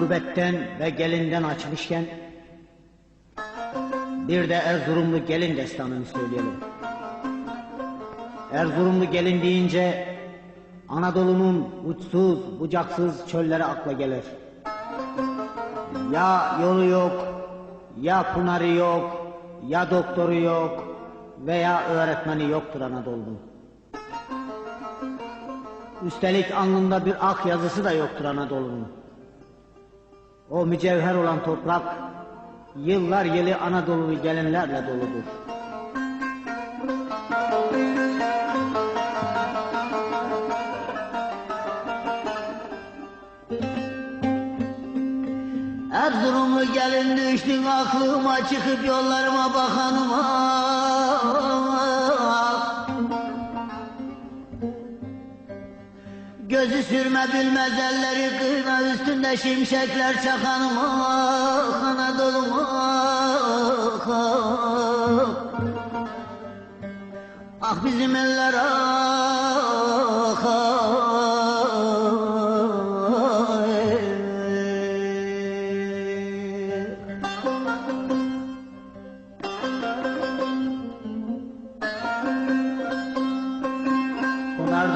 gubetten ve gelinden açmışken bir de Erzurumlu gelin destanını söyleyelim. Erzurumlu gelin deyince Anadolu'nun uçsuz bucaksız çölleri akla gelir. Ya yolu yok, ya pınarı yok, ya doktoru yok veya öğretmeni yoktur Anadolu'nun. Üstelik alnında bir ak yazısı da yoktur Anadolu'nun. O mücevher olan toprak yıllar yılı Anadolu'lu gelinlerle doludur. Erzurumlu gelin düştün aklıma çıkıp yollarıma bakanıma Gözü sürme bilmez elleri kıyma üstünde şimşekler çakanıma Anadolu'ma Ah bizim eller ah,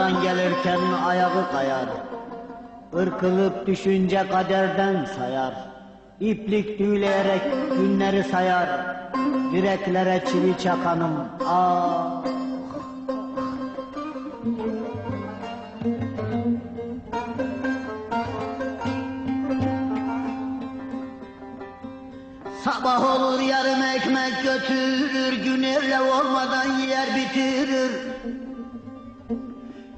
Pınardan gelirken ayağı kayar. Irkılıp düşünce kaderden sayar. İplik düğleyerek günleri sayar. Direklere çivi çakanım ah! Sabah olur yarım ekmek götürür. Gün evle olmadan yer bitirir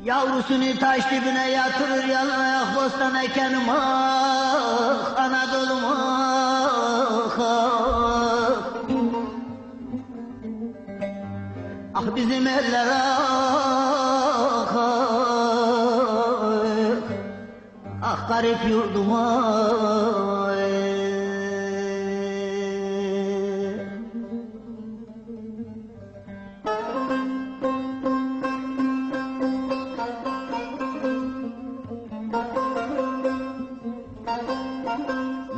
Yavrusunu taş dibine yatırır ayak bostan ekenim ah Anadolu'm ah, ah. Ah bizim eller ah, ah. Ah garip yurdum ah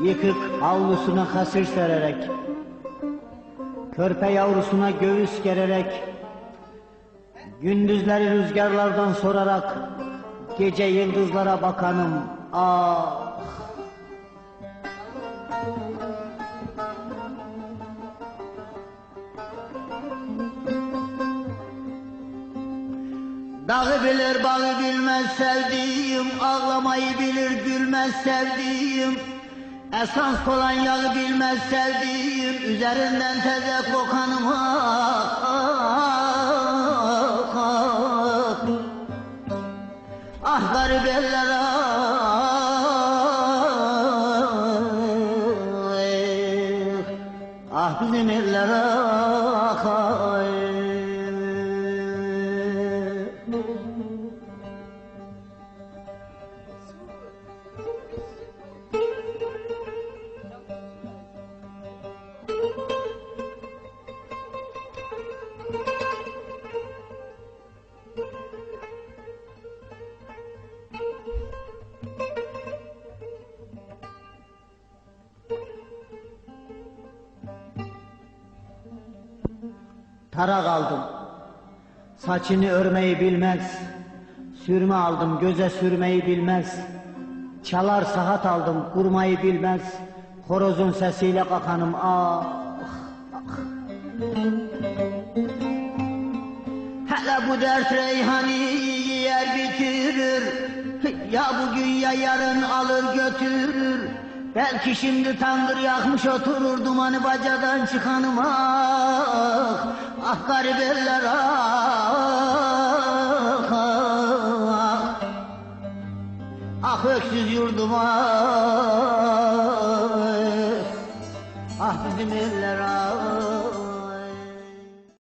Yıkık avlusuna hasır sererek Körpe yavrusuna göğüs gererek Gündüzleri rüzgarlardan sorarak Gece yıldızlara bakanım ah! Dağı bilir bağı bilmez sevdiğim Ağlamayı bilir gülmez sevdiğim Esans kolonyalı bilmez sevdiğim Üzerinden teze kokanım ah, ah, ah. Ah garip eller ah, Ah bizim eller ah. Tarak aldım. Saçını örmeyi bilmez. Sürme aldım göze sürmeyi bilmez. Çalar saat aldım kurmayı bilmez. Horozun sesiyle kakanım ah. ah. Hele bu dert reyhani yer bitirir. Ya bugün ya yarın alır götürür. Belki şimdi tandır yakmış oturur dumanı bacadan çıkanım ah Ah garip eller ah ah. Ah öksüz yurdum ah Ah bizim eller ah